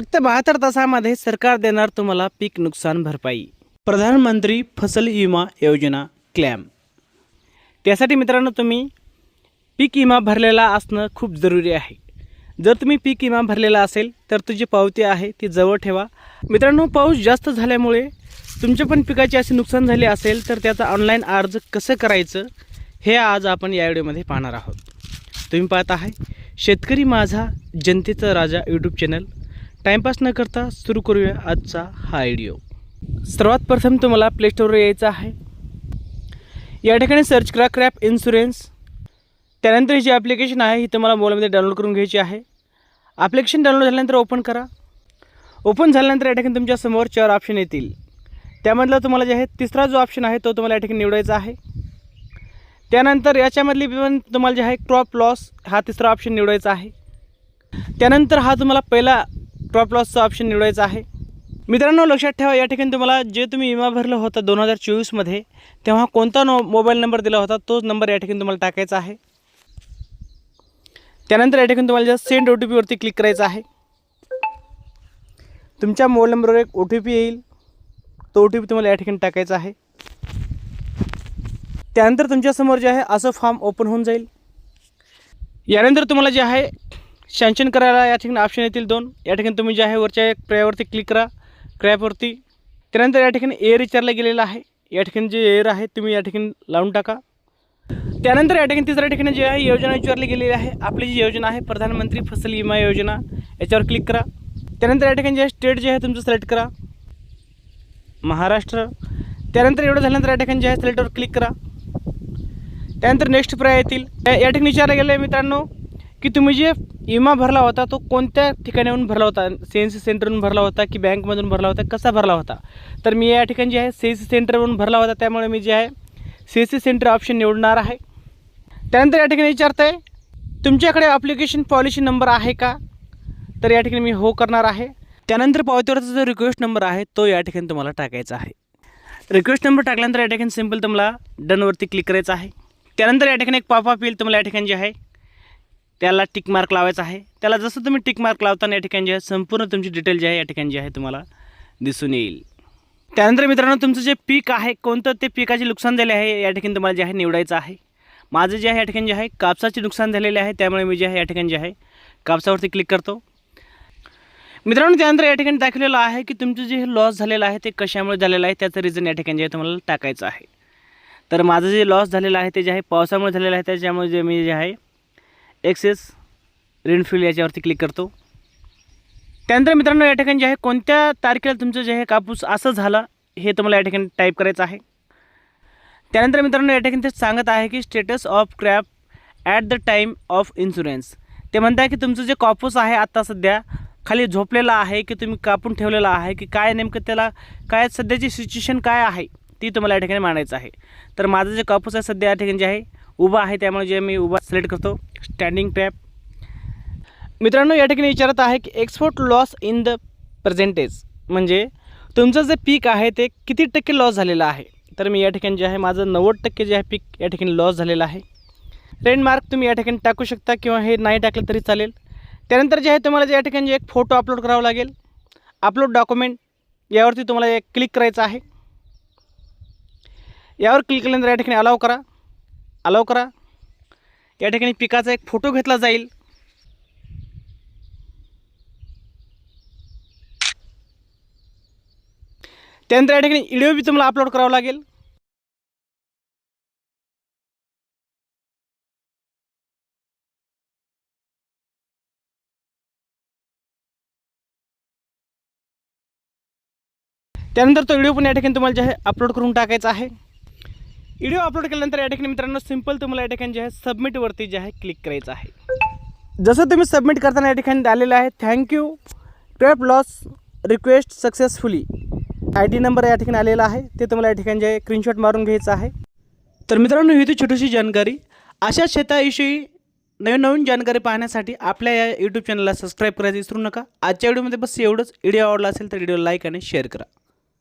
फक्त बहात्तर तासामध्ये सरकार देणार तुम्हाला पीक नुकसान भरपाई. प्रधानमंत्री फसल विमा योजना क्लॅम. त्यासाठी मित्रांनो तुम्ही पीक विमा भरलेला असणं खूप जरुरी आहे. जर तुम्ही पीक विमा भरलेला असेल तर तुझी पावती आहे ती जवळ ठेवा. मित्रांनो पाऊस जास्त झाल्यामुळे तुमच्या पण पिकाचे असे नुकसान झाले असेल तर त्याचा ऑनलाईन अर्ज कसं करायचं हे आज आपण या व्हिडिओमध्ये पाहणार आहोत. तुम्ही पाहत आहे शेतकरी माझा जनतेचा राजा यूट्यूब चॅनल टाईमपास न करता सुरू करूया आजचा हा आयडिओ सर्वात प्रथम तुम्हाला प्लेस्टोरवर यायचं आहे. या ठिकाणी सर्च करा क्रॅप इन्शुरन्स त्यानंतर ही जी ॲप्लिकेशन आहे ही तुम्हाला मोबाईलमध्ये डाउनलोड करून घ्यायची आहे. ॲप्लिकेशन डाउनलोड झाल्यानंतर ओपन करा. ओपन झाल्यानंतर या ठिकाणी तुमच्यासमोर चार ऑप्शन येतील. त्यामधला तुम्हाला जे आहे तिसरा जो ऑप्शन आहे तो तुम्हाला या ठिकाणी निवडायचा आहे. त्यानंतर याच्यामधली पण तुम्हाला जे आहे क्रॉप लॉस हा तिसरा ऑप्शन निवडायचा आहे. त्यानंतर हा तुम्हाला पहिला क्रॉप लॉसचा ऑप्शन निवडायचा आहे. मित्रांनो लक्षात ठेवा या ठिकाणी तुम्हाला जे तुम्ही विमा भरला होता दोन हजार चोवीसमध्ये तेव्हा कोणता नो मोबाईल नंबर दिला होता तोच नंबर या ठिकाणी तुम्हाला टाकायचा आहे. त्यानंतर या ठिकाणी तुम्हाला जस्ट सेंड ओ टी पीवरती क्लिक करायचं आहे. तुमच्या मोबाईल नंबरवर एक ओ टी पी येईल तो ओ टी पी तुम्हाला या ठिकाणी टाकायचा आहे. त्यानंतर तुमच्यासमोर जे आहे असं फॉर्म ओपन होऊन जाईल. यानंतर तुम्हाला जे आहे सँक्शन करायला या ठिकाणी ऑप्शन येतील दोन. या ठिकाणी तुम्ही जे आहे वरच्या एक क्रॅवरती क्लिक करा. क्रॅपवरती त्यानंतर या ठिकाणी एअर विचारला गेलेला आहे. या ठिकाणी जे एअर आहे तुम्ही या ठिकाणी लावून टाका. त्यानंतर या ठिकाणी तिसऱ्या ठिकाणी जे आहे योजना विचारली गेलेली आहे. आपली जी योजना आहे प्रधानमंत्री फसल विमा योजना याच्यावर क्लिक करा. त्यानंतर या ठिकाणी जे आहे स्टेट जे आहे तुमचं सिलेक्ट करा. महाराष्ट्र. त्यानंतर एवढं झाल्यानंतर या ठिकाणी जे आहे सिलेक्टवर क्लिक करा. त्यानंतर नेक्स्ट प्राय येतील. या या ठिकाणी विचारलं गेलं आहे मित्रांनो की तुम्ही जे विमा भरला होता तो कोणत्या ठिकाणाहून भरला होता? सी एन सी सेंटरहून भरला होता की बँकमधून भरला होता? कसा भरला होता? तर मी या ठिकाणी जे आहे सी सी सेंटरवरून भरला होता त्यामुळे मी जे आहे सी सी सेंटर ऑप्शन निवडणार आहे. त्यानंतर या ठिकाणी विचारतं आहे तुमच्याकडे ॲप्लिकेशन पॉलिसी नंबर आहे का? तर या ठिकाणी मी हो करणार आहे. त्यानंतर पावतीवरचा जो रिक्वेस्ट नंबर आहे तो या ठिकाणी तुम्हाला टाकायचा आहे. रिक्वेस्ट नंबर टाकल्यानंतर या ठिकाणी सिंपल तुम्हाला डनवरती क्लिक करायचं आहे. त्यानंतर या ठिकाणी एक पापा फील तुम्हाला या ठिकाणी जे आहे त्याला टिक मार्क लावायचा आहे. त्याला जसं तुम्ही टिक मार्क लावताना या ठिकाणी जे आहे संपूर्ण तुमची डिटेल जी आहे या ठिकाणी जी आहे तुम्हाला दिसून येईल. त्यानंतर मित्रांनो तुमचं जे पीक आहे कोणतं ते पिकाचे नुकसान झाले आहे या ठिकाणी तुम्हाला जे आहे निवडायचं आहे. माझं जे आहे या ठिकाणी जे आहे कापसाचे नुकसान झालेले आहे त्यामुळे मी जे आहे या ठिकाणी जे आहे कापसावरती क्लिक करतो. मित्रांनो त्यानंतर या ठिकाणी दाखवलेलं आहे की तुमचं जे लॉस झालेलं आहे ते कशामुळे झालेलं आहे त्याचं रिझन या ठिकाणी जे आहे तुम्हाला टाकायचं आहे. तर माझं जे लॉस झालेलं आहे ते जे आहे पावसामुळे झालेलं आहे त्याच्यामुळे जे मी जे आहे एक्सेस रेनफिल याच्यावरती क्लिक करतो. त्यानंतर मित्रांनो या ठिकाणी जे आहे कोणत्या तारखेला तुमचं जे आहे कापूस असं झालं हे तुम्हाला या ठिकाणी टाईप करायचं आहे. त्यानंतर मित्रांनो या ठिकाणी ते सांगत आहे की status of crop at the time of insurance ते म्हणत आहे की तुमचं जे कापूस आहे आत्ता सध्या खाली झोपलेला आहे की तुम्ही कापून ठेवलेला आहे की काय नेमकं त्याला काय सध्याची सिच्युएशन काय आहे ती तुम्हाला या ठिकाणी मांडायचं आहे. तर माझं जे कापूस आहे सध्या या ठिकाणी जे आहे उभा आहे त्यामुळे जे मी उभा सिलेक्ट करतो. स्टँडिंग ट्रॅप मित्रांनो या ठिकाणी विचारत आहे की expected loss in the percentage म्हणजे तुमचं जे पीक आहे ते किती टक्के लॉस झालेलं आहे? तर मी या ठिकाणी जे आहे माझं नव्वद टक्के जे आहे पीक या ठिकाणी लॉस झालेलं आहे. रेन मार्क तुम्ही या ठिकाणी टाकू शकता किंवा हे नाही टाकलं तरी चालेल. त्यानंतर जे आहे तुम्हाला जे या ठिकाणी जे एक फोटो अपलोड करावा लागेल. अपलोड डॉक्युमेंट यावरती तुम्हाला एक क्लिक करायचं आहे. यावर क्लिक केल्यानंतर या ठिकाणी अलाव करा. अलाव करा. या ठिकाणी पिकाचा एक फोटो घेतला जाईल. त्यानंतर या ठिकाणी व्हिडिओ बी तुम्हाला अपलोड करावा लागेल. त्यानंतर तो व्हिडिओ पण या ठिकाणी तुम्हाला जे आहे अपलोड करून टाकायचा आहे. व्हिडिओ अपलोड केल्यानंतर या ठिकाणी मित्रांनो सिंपल तुम्हाला या ठिकाणी जे आहे सबमिटवरती जे आहे क्लिक करायचं आहे. जसं तुम्ही सबमिट करताना या ठिकाणी आलेलं आहे thank you crop loss request successfully I D number या ठिकाणी आलेला आहे ते तुम्हाला या ठिकाणी जे आहे स्क्रीनशॉट मारून घ्यायचं आहे. तर मित्रांनो ही होती छोटीशी जानकारी. अशा शेताविषयी नवीन नवीन जानकारी पाहण्यासाठी आपल्या या यूट्यूब चॅनलला सबस्क्राईब करायचं विसरू नका. आजच्या व्हिडिओमध्ये बस एवढंच. व्हिडिओ आवडला असेल तर व्हिडिओ लाईक आणि शेअर करा.